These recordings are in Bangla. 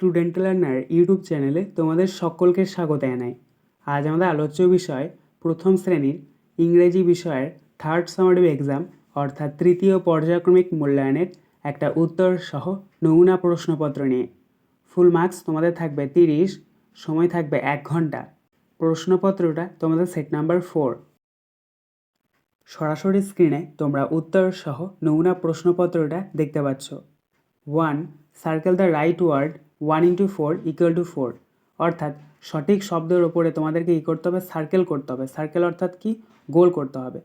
স্টুডেন্ট লার্নার ইউটিউব চ্যানেলে তোমাদের সকলকে স্বাগত জানাই। আজ আমাদের আলোচ্য বিষয় প্রথম শ্রেণির ইংরেজি বিষয়ের থার্ড সামারিভ এক্সাম অর্থাৎ তৃতীয় পর্যায়ক্রমিক মূল্যায়নের একটা উত্তর সহ নমুনা প্রশ্নপত্র নিয়ে। ফুল মার্কস তোমাদের থাকবে তিরিশ, সময় থাকবে এক ঘণ্টা। প্রশ্নপত্রটা তোমাদের সেট নাম্বার ফোর সরাসরি স্ক্রিনে তোমরা উত্তর সহ নমুনা প্রশ্নপত্রটা দেখতে পাচ্ছ। One circle the right word one into four equal to four অর্থাৎ সঠিক শব্দের ওপরে তোমাদেরকে ই করতে হবে? সার্কেল করতে হবে। সার্কেল অর্থাৎ কি? গোল করতে হবে।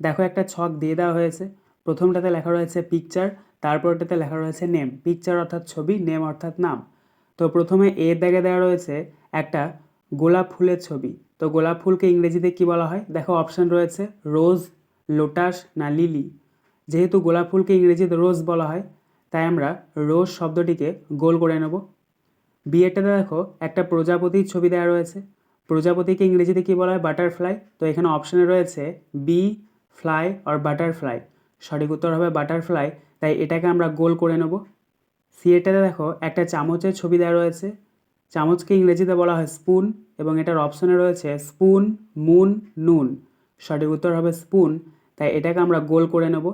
দেখো একটা ছক দিয়ে দেওয়া হয়েছে। প্রথমটাতে লেখা রয়েছে পিকচার তারপরটাতে লেখা রয়েছে নেম পিকচার অর্থাৎ ছবি নেম অর্থাৎ নাম। তো প্রথমে এ দাগে দেওয়া রয়েছে একটা গোলাপ ফুলের ছবি। তো গোলাপ ফুলকে ইংরেজিতে কি বলা হয়? দেখো অপশান রয়েছে রোজ লোটাস না লিলি যেহেতু গোলাপ ফুলকে ইংরেজিতে রোজ বলা হয়, তাই আমরা রোজ শব্দটিকে গোল করে নেব। বিয়েটাতে দেখো, একটা প্রজাপতির ছবি দেওয়া রয়েছে। প্রজাপতিকে ইংরেজিতে কী বলা হয়? বাটারফ্লাই। তো এখানে অপশানে রয়েছে বি, ফ্লাই আর বাটারফ্লাই। সঠিক উত্তর হবে বাটারফ্লাই। তাই এটাকে আমরা গোল করে নেব। সিএটাতে দেখো, একটা চামচের ছবি দেওয়া রয়েছে। চামচকে ইংরেজিতে বলা হয় স্পুন এবং এটার অপশানে রয়েছে স্পুন, মুন, নুন। সঠিক উত্তর হবে স্পুন। তাই এটাকে আমরা গোল করে নেব।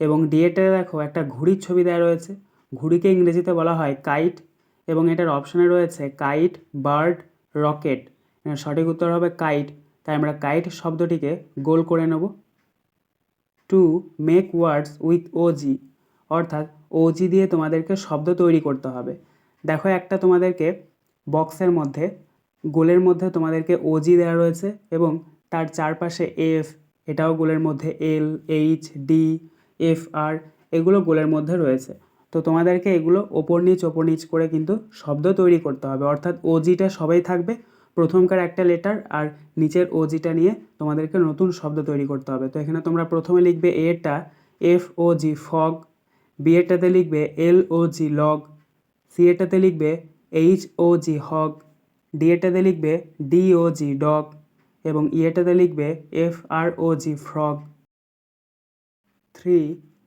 এবং ডিএটাতে দেখো, একটা ঘুড়ির ছবি দেওয়া রয়েছে। ঘুড়িকে ইংরেজিতে বলা হয় কাইট। এবং এটার অপশানে রয়েছে কাইট বার্ড রকেট সঠিক উত্তর হবে কাইট তাই আমরা কাইট শব্দটিকে গোল করে নেব। To make words with O অর্থাৎ ওজি দিয়ে তোমাদেরকে শব্দ তৈরি করতে হবে। দেখো একটা তোমাদেরকে বক্সের মধ্যে, গোলের মধ্যে তোমাদেরকে ওজি দেওয়া রয়েছে এবং তার চারপাশে এফ এটাও গোলের মধ্যে এল এইচ ডি এফ আর এগুলো গোলের মধ্যে রয়েছে। তো তোমাদেরকে এগুলো ওপর নিচ ওপর নিচ করে কিন্তু শব্দ তৈরি করতে হবে। অর্থাৎ ওজিটা সবাই থাকবে, প্রথমকার একটা লেটার আর নিচের ওজিটা নিয়ে তোমাদেরকে নতুন শব্দ তৈরি করতে হবে। তো এখানে তোমরা প্রথমে লিখবে এটা F O G fog B এটাতে লিখবে L O G log C এটাতে লিখবে H O G hog D এটাতে লিখবে ডি ও জি ডগ এবং ই এটাতে লিখবে F R O G frog three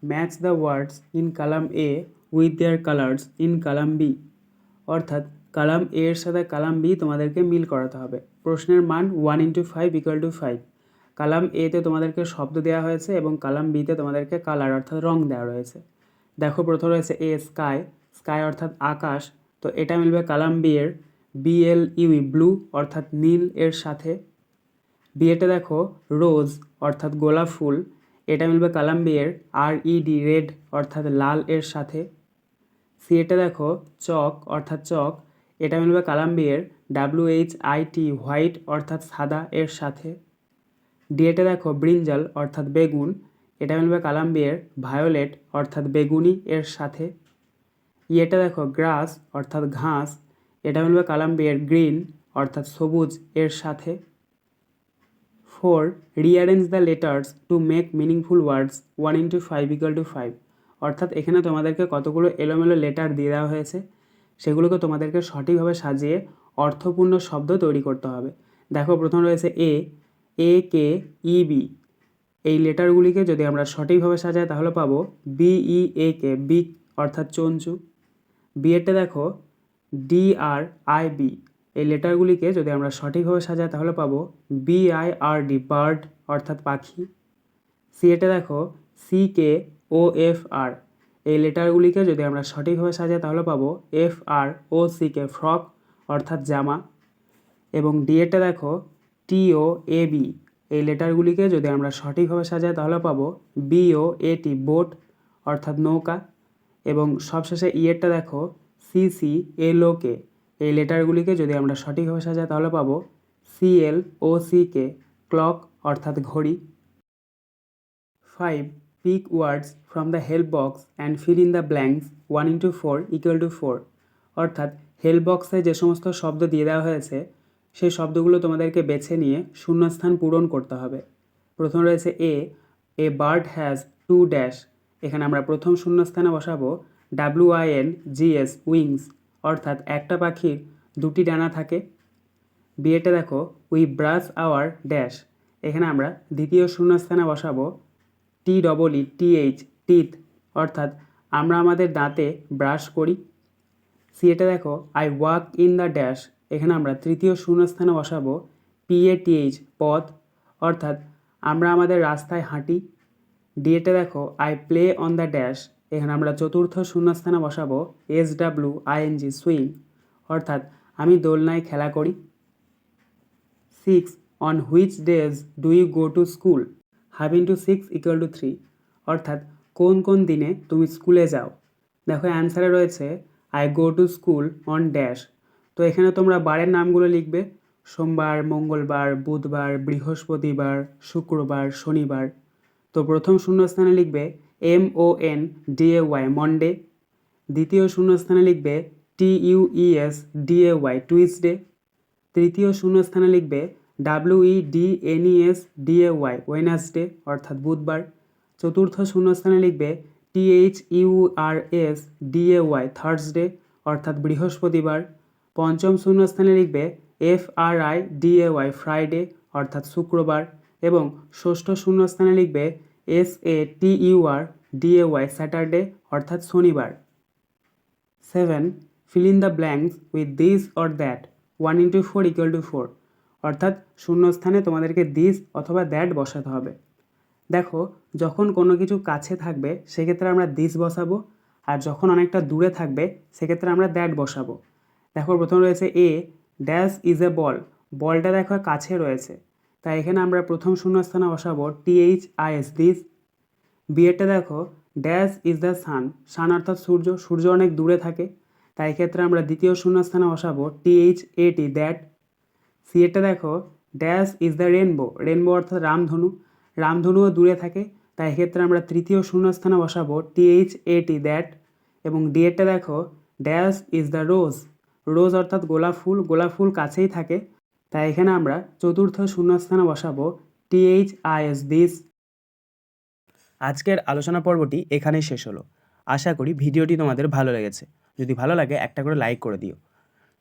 match the words in column A with their colours in column B অর্থাৎ কালাম এ এর সাথে কালাম বি তোমাদেরকে মিল করাতে হবে। প্রশ্নের মান one into five equal to five column এতে তোমাদেরকে শব্দ দেওয়া হয়েছে এবং কালাম বিতে তোমাদেরকে কালার অর্থাৎ রং দেওয়া রয়েছে। দেখো প্রথম রয়েছে এ স্কাই স্কাই অর্থাৎ আকাশ। তো এটা মিলবে কালাম বি এর। বিএল ইউই ব্লু অর্থাৎ নীল এর সাথে। বি বিয়েটা দেখো রোজ অর্থাৎ গোলাপ ফুল। এটা মিলবে কালাম বিয়ের আর ইডি রেড অর্থাৎ লাল এর সাথে। সি এটা দেখো, চক, অর্থাৎ চক, এটা মিলবে কালাম বিয়ের W H I T white, অর্থাৎ সাদা, এর সাথে। ডি এটা দেখো, ব্রিঞ্জাল, অর্থাৎ বেগুন, এটা মিলবে কালাম বিয়ের ভায়োলেট, অর্থাৎ বেগুনি, এর সাথে। ইয়েটা দেখো, গ্রাস, অর্থাৎ ঘাস, এটা মিলবে কালাম বিয়ের গ্রিন, অর্থাৎ সবুজ, এর সাথে। Four, rearrange the letters to make meaningful words, one into five equal to five. অর্থাৎ এখানে তোমাদেরকে কতগুলো এলোমেলো লেটার দিয়ে দেওয়া হয়েছে, সেগুলোকে তোমাদেরকে সঠিকভাবে সাজিয়ে অর্থপূর্ণ শব্দ তৈরি করতে হবে। দেখো, প্রথম রয়েছে A A K E B এই লেটারগুলিকে যদি আমরা সঠিকভাবে সাজাই, তাহলে পাবো বিই এ কে বিক অর্থাৎ চঞ্চু। বি এরটা দেখো ডি আর আই বি এই লেটারগুলিকে যদি আমরা সঠিকভাবে সাজাই, তাহলে পাবো B I R D bird অর্থাৎ পাখি। সি এটা দেখো সি কে ও এফ আর এই লেটারগুলিকে যদি আমরা সঠিকভাবে সাজাই, তাহলে পাবো F R O C K frock অর্থাৎ জামা। এবং ডি এটা দেখো টি ও এ বি এই লেটারগুলিকে যদি আমরা সঠিকভাবে সাজাই, তাহলে পাবো বি ও এ টি বোট অর্থাৎ নৌকা। এবং সবশেষে ইয়েরটা দেখো C C L O K এই লেটারগুলিকে যদি আমরা সঠিকভাবে সাজাই, তাহলে পাবো C L O C K clock অর্থাৎ ঘড়ি। Five pick words from the help box and fill in the blanks one into four equal to four অর্থাৎ হেল্প বক্সে যে সমস্ত শব্দ দিয়ে দেওয়া হয়েছে, সেই শব্দগুলো তোমাদেরকে বেছে নিয়ে শূন্যস্থান পূরণ করতে হবে। প্রথম রয়েছে A a bird has two dash এখানে আমরা প্রথম শূন্যস্থানে বসাবো W I N G S wings অর্থাৎ একটা পাখির দুটি ডানা থাকে। বিয়েটা দেখো উই ব্রাশ আওয়ার ড্যাশ এখানে আমরা দ্বিতীয় শূন্যস্থানে বসাবো T double E T H teeth অর্থাৎ আমরা আমাদের দাঁতে ব্রাশ করি। সি এটা দেখো I walk in the dash এখানে আমরা তৃতীয় শূন্যস্থানে বসাবো পি এ টিএইচ পথ, অর্থাৎ আমরা আমাদের রাস্তায় হাঁটি। ডি এটা দেখো I play on the dash এখানে আমরা চতুর্থ শূন্যস্থানে বসাবো এস ডাব্লু আইএনজি সুইং অর্থাৎ আমি দোলনায় খেলা করি। Six on which days do you go to school half into six equal to three. অর্থাৎ কোন কোন দিনে তুমি স্কুলে যাও? দেখো, অ্যান্সারে রয়েছে I go to school on dash তো এখানে তোমরা বারের নামগুলো লিখবে। সোমবার, মঙ্গলবার, বুধবার, বৃহস্পতিবার, শুক্রবার, শনিবার। তো প্রথম শূন্যস্থানে লিখবে M O N D A Y Monday দ্বিতীয় শূন্যস্থানে লিখবে T U E S D A Y Tuesday তৃতীয় শূন্যস্থানে লিখবে W E D N E S D A Y Wednesday অর্থাৎ বুধবার, চতুর্থ শূন্যস্থানে লিখবে T H U R S D A Y Thursday অর্থাৎ বৃহস্পতিবার। পঞ্চম শূন্যস্থানে লিখবে F R I D A Y Friday অর্থাৎ শুক্রবার। এবং ষষ্ঠ শূন্যস্থানে লিখবে S A T U R D A Y Saturday অর্থাৎ শনিবার। Seven fill in the blanks with this or that one into four equal to four অর্থাৎ শূন্যস্থানে তোমাদেরকে দিস অথবা দ্যাট বসাতে হবে। দেখো, যখন কোনো কিছু কাছে থাকবে, সেক্ষেত্রে আমরা দিস বসাবো, আর যখন অনেকটা দূরে থাকবে, সেক্ষেত্রে আমরা দ্যাট বসাবো। দেখো, প্রথম রয়েছে এ ড্যাশ ইজ এ বল বলটা দেখো কাছে রয়েছে। তাই এখানে আমরা প্রথম শূন্যস্থানে বসাবো টিএইচ আইএস দিস বিয়েটা দেখো dash is the sun sun অর্থাৎ সূর্য। সূর্য অনেক দূরে থাকে। তাই এক্ষেত্রে আমরা দ্বিতীয় শূন্যস্থানে বসাবো T H A T that C এটা দেখো dash is the rainbow rainbow অর্থাৎ রামধনু রামধনুও দূরে থাকে, তাই এক্ষেত্রে আমরা তৃতীয় শূন্যস্থানে বসাবো T H A T that এবং ডি এরটা দেখো dash is the rose rose অর্থাৎ গোলাপ ফুল গোলাপ ফুল কাছেই থাকে, তাই এখানে আমরা চতুর্থ শূন্যস্থানে বসাবো টিএইচ আই এস দিস আজকের আলোচনা পর্বটি এখানেই শেষ হলো। আশা করি ভিডিওটি তোমাদের ভালো লেগেছে। যদি ভালো লাগে একটা করে লাইক করে দিও।